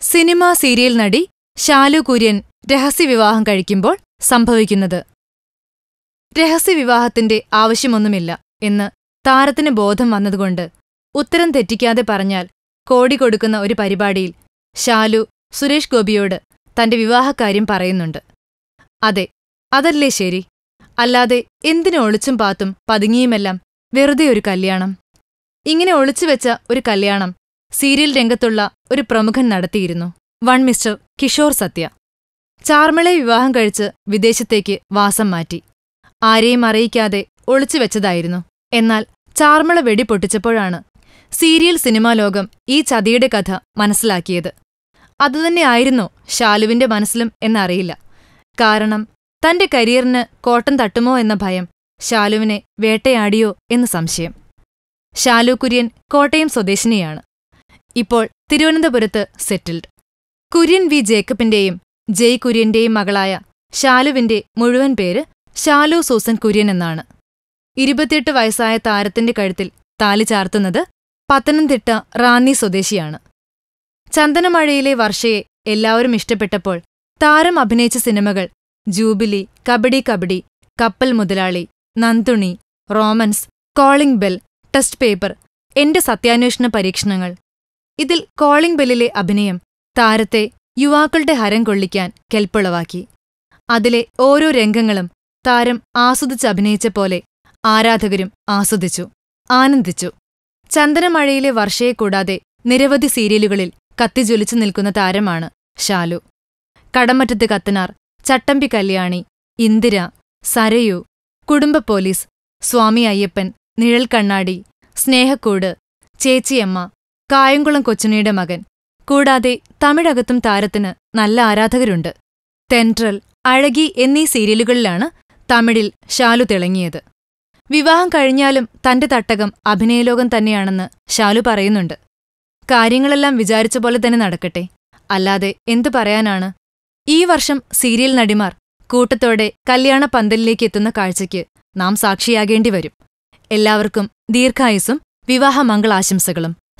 Cinema serial നടി ശാലു കുര്യൻ രഹസ്യവിവാഹം കഴിക്കുമ്പോൾ സംഭവിക്കുന്നത്. രഹസ്യവിവാഹത്തിന്റെ ആവശ്യമൊന്നുമില്ല എന്ന് താരത്തിന് ബോധം വന്നതുകൊണ്ട് ഉത്തരം തെറ്റിക്കാതെ പറഞ്ഞാൽ കോടി കൊടുക്കുന്ന ഒരു പരിപാടിയിൽ ശാലു സുരേഷ് ഗോപിയോട് തന്റെ വിവാഹക്കാര്യം പറയുന്നുണ്ട്. അതെ അതല്ലേ ശരി? അല്ലാതെ എന്തിനു ഒളിച്ചും പാത്തും പതുങ്ങിയുമെല്ലാം വെറുതെ ഒരു കല്യാണം? ഇങ്ങനെ ഒളിച്ചുവെച്ച ഒരു കല്യാണം സീരിയൽ രംഗത്തുള്ള ഒരു പ്രമുഖൻ നടത്തിയിരുന്നു. One mister Kishore Satya. ചാർമിളെ വിവാഹം കഴിച്ച് വിദേശത്തേക്ക് വാസം മാറ്റി. ആരെയും അറിയിക്കാതെ ഒളിച്ചുവെച്ചതായിരുന്നു എന്നാൽ ചാർമിള വെടി പൊട്ടിച്ചപ്പോഴാണ് സീരിയൽ സിനിമാ ലോകം ഈ ചതിയുടെ കഥ മനസ്സിലാക്കിയത്. അതുതന്നെയായിരുന്നോ ഷാലുവിന്റെ മനസ്സിലും എന്നറിയില്ല. കാരണം തന്റെ കരിയറിന് കോട്ടം തട്ടുമോ എന്ന ഭയം ഷാലുവിനെ വേട്ടയാടിയോ എന്ന് സംശയം. ഷാലു കുര്യൻ കോട്ടയം സ്വദേശിനിയാണ്. ഇപ്പോൾ തിരുവനന്തപുരത്ത് സെറ്റിൽഡ്. കുര്യൻ വി. ജേക്കബിന്റെയും ജയ് കുര്യന്റെയും മകളായ ശാലുവിന്റെ മുഴുവൻ പേര് ശാലു സൂസൻ കുര്യൻ എന്നാണ്. ഇരുപത്തിയെട്ട് വയസ്സായ താരത്തിന്റെ കഴുത്തിൽ താലി ചാർത്തുന്നത് പത്തനംതിട്ട റാന്നി സ്വദേശിയാണ്. ചന്ദനമഴയിലെ വർഷയെ എല്ലാവരും ഇഷ്ടപ്പെട്ടപ്പോൾ താരം അഭിനയിച്ച സിനിമകൾ jubilee kabaddi Kabaddi Kappal Muthalali Nanthuni Romans calling bell test paper എന്റെ സത്യാന്വേഷണ പരീക്ഷണങ്ങൾ ഇതിൽ കോളിംഗ് ബെല്ലിലെ അഭിനയം താരത്തെ യുവാക്കളുടെ ഹരം കൊള്ളിക്കാൻ കെൽപ്പുളവാക്കി. അതിലെ ഓരോ രംഗങ്ങളും താരം ആസ്വദിച്ചഭിനയിച്ച പോലെ ആരാധകരും ആസ്വദിച്ചു ആനന്ദിച്ചു. ചന്ദനമഴയിലെ വർഷയെ കൂടാതെ നിരവധി സീരിയലുകളിൽ കത്തിജ്വലിച്ചു നിൽക്കുന്ന താരമാണ് ഷാലു. കടമറ്റത്ത് കത്തനാർ ചട്ടമ്പി കല്യാണി ഇന്ദിര സരയു കുടുംബ പോലീസ് സ്വാമി അയ്യപ്പൻ നിഴൽ കണ്ണാടി സ്നേഹക്കൂട് ചേച്ചിയമ്മ കായംകുളം കൊച്ചുണിയുടെ മകൻ. കൂടാതെ തമിഴകത്തും താരത്തിന് നല്ല ആരാധകരുണ്ട്. തെൻട്രൽ അഴകി എന്നീ സീരിയലുകളിലാണ് തമിഴിൽ ഷാലു തിളങ്ങിയത്. വിവാഹം കഴിഞ്ഞാലും തന്റെ തട്ടകം അഭിനയലോകം തന്നെയാണെന്ന് ഷാലു പറയുന്നുണ്ട്. കാര്യങ്ങളെല്ലാം വിചാരിച്ച പോലെ തന്നെ നടക്കട്ടെ. അല്ലാതെ എന്തു പറയാനാണ്? ഈ വർഷം സീരിയൽ നടിമാർ കൂട്ടത്തോടെ കല്യാണ പന്തലിലേക്ക് എത്തുന്ന കാഴ്ചയ്ക്ക് നാം സാക്ഷിയാകേണ്ടി വരും എല്ലാവർക്കും ദീർഘായുസും വിവാഹമംഗളാശംസകളും